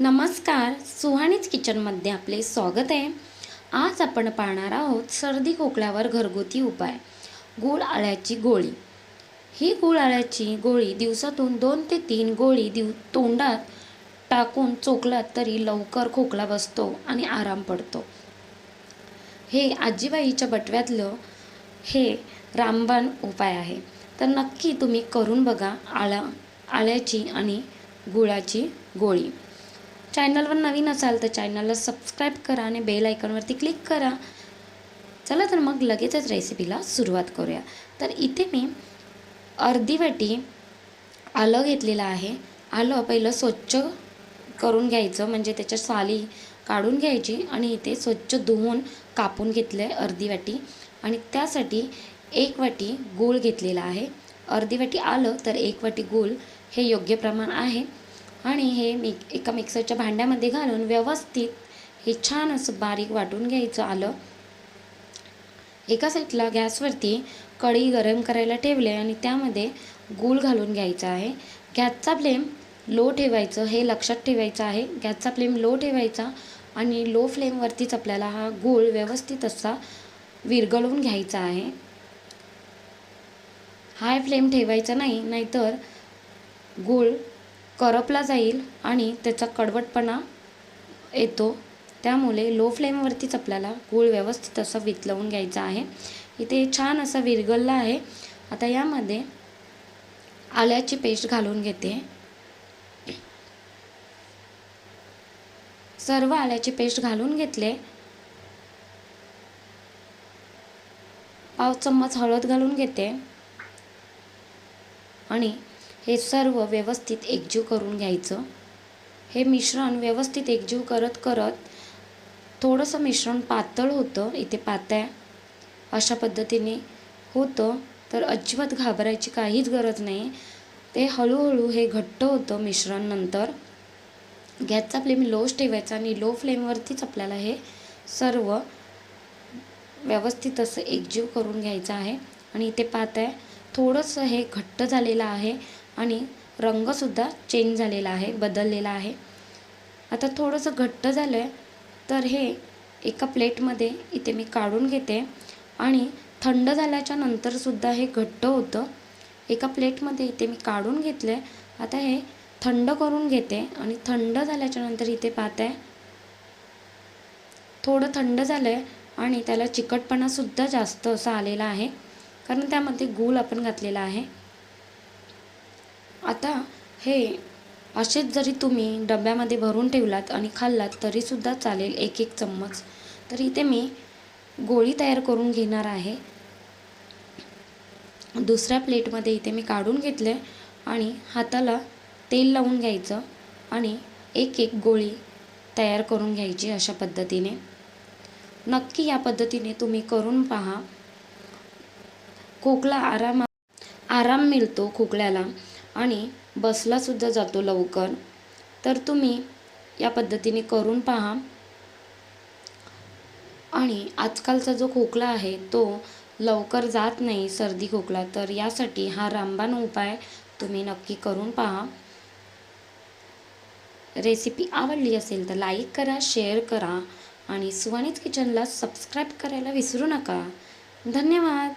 नमस्कार सुहाणीच किचनमध्ये आपले स्वागत आहे. आज आपण पाहणार आहोत सर्दी खोकल्यावर घरगुती उपाय. गूळ आळ्याची गोळी. ही गूळ आळ्याची गोळी दिवसातून दोन ते तीन गोळी दिव तोंडात टाकून चोकलात तरी लवकर खोकला बसतो आणि आराम पडतो. हे आजीबाईच्या बटव्यातलं हे रामबाण उपाय आहे. तर नक्की तुम्ही करून बघा आळा आळ्याची आणि गुळाची गोळी. चॅनलवर नवीन असाल तर चॅनलला सबस्क्राईब करा आणि बेल आयकॉनवरती क्लिक करा. चला तर मग लगेचच रेसिपीला सुरुवात करूया. तर इथे मी अर्धी वाटी आलं घेतलेलं आहे. आलं पहिलं स्वच्छ करून घ्यायचं म्हणजे त्याच्या साली काढून घ्यायची आणि इथे स्वच्छ धुवून कापून घेतलं आहे अर्धी वाटी. आणि त्यासाठी एक वाटी गूळ घेतलेला आहे. अर्धी वाटी आलं तर एक वाटी गूळ हे योग्य प्रमाण आहे. आणि हे मी एका मिक्सरच्या भांड्यामध्ये घालून व्यवस्थित हे छान असं बारीक वाटून घ्यायचं आलं. एका साईडला गॅसवरती कढई गरम करायला ठेवले आणि त्यामध्ये गूळ घालून घ्यायचा आहे. गॅसचा फ्लेम लो ठेवायचं हे लक्षात ठेवायचं आहे. गॅसचा फ्लेम लो ठेवायचा आणि लो फ्लेमवरतीच आपल्याला हा गूळ व्यवस्थित असा विरघळवून घ्यायचा आहे. हाय फ्लेम ठेवायचा नाही नाहीतर गूळ करपला जाईल आणि त्याचा कडवटपणा येतो. त्यामुळे लो फ्लेमवरतीच आपल्याला गूळ व्यवस्थित असं वितलवून घ्यायचा आहे. इथे छान असा विरघळला आहे. आता यामध्ये आल्याची पेस्ट घालून घेते. सर्व आल्याची पेस्ट घालून घेतले. पाव चम्मच हळद घालून घेते. आणि हे सर्व व्यवस्थित एकजीव करून घ्यायचं. हे मिश्रण व्यवस्थित एकजीव करत करत थोडंसं मिश्रण पातळ होतं इथे पातळ अशा पद्धतीने होतं. तर अजिबात घाबरायची काहीच गरज नाही. ते हळूहळू हे घट्ट होतं मिश्रण नंतर. गॅसचा फ्लेम लोच ठेवायचा आणि लो फ्लेमवरतीच आपल्याला हे सर्व व्यवस्थित असं एकजीव करून घ्यायचं आहे. आणि इथे पाहताय थोडंसं हे घट्ट झालेलं आहे. आणि रंगसुद्धा चेंज झालेला आहे बदललेला आहे. आता थोडंसं घट्ट झालं आहे तर हे एका प्लेटमध्ये इथे मी काढून घेते. आणि थंड झाल्याच्या नंतरसुद्धा हे घट्ट होतं. एका प्लेटमध्ये इथे मी काढून घेतलं आहे आता हे थंड करून घेते आणि थंड झाल्याच्यानंतर इथे पाहते थोडं थंड झालं आहे आणि त्याला चिकटपणासुद्धा जास्त असा आलेला आहे. कारण त्यामध्ये गूळ आपण घातलेला आहे. आता हे असेच जरी तुम्ही डब्यामध्ये भरून ठेवलात आणि खाल्लात तरीसुद्धा चालेल एक एक चम्मच. तर इथे मी गोळी तयार करून घेणार आहे. दुसऱ्या प्लेटमध्ये इथे मी काढून घेतले आणि हाताला तेल लावून घ्यायचं आणि एक एक गोळी तयार करून घ्यायची अशा पद्धतीने. नक्की या पद्धतीने तुम्ही करून पहा. खोकला आराम आराम मिळतो खोकल्याला. आणि बसलासुद्धा जातो लवकर. तर तुम्ही या पद्धतीने करून पहा. आणि आजकालचा जो खोकला आहे तो लवकर जात नाही सर्दी खोकला. तर यासाठी हा रामबाण उपाय तुम्ही नक्की करून पहा. रेसिपी आवडली असेल तर लाईक करा शेअर करा आणि सुवाणीच किचनला सबस्क्राईब करायला विसरू नका. धन्यवाद!